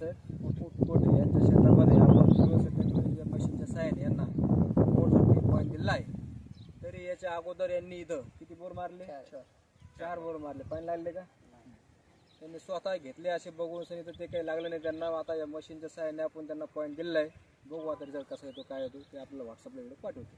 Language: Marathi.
बाबासाहेब पोटे यांच्या क्षेत्रामध्ये आपण व्यवस्थित मशीनच्या सायन यांना मोठा पॉईंट दिला आहे. तरी याच्या अगोदर यांनी इथं किती बोर मारले? चार. बोर मारले. पाणी लागले का? त्यांनी स्वतः घेतले असे बघून सर इथं ते काही लागलं नाही त्यांना. आता या मशीनच्या साहाय्याने आपण त्यांना पॉईंट दिलेला आहे. बघू आता रिझल्ट कसा येतो काय येतो ते आपल्याला व्हॉट्सअपला व्हिडिओ पाठवतो.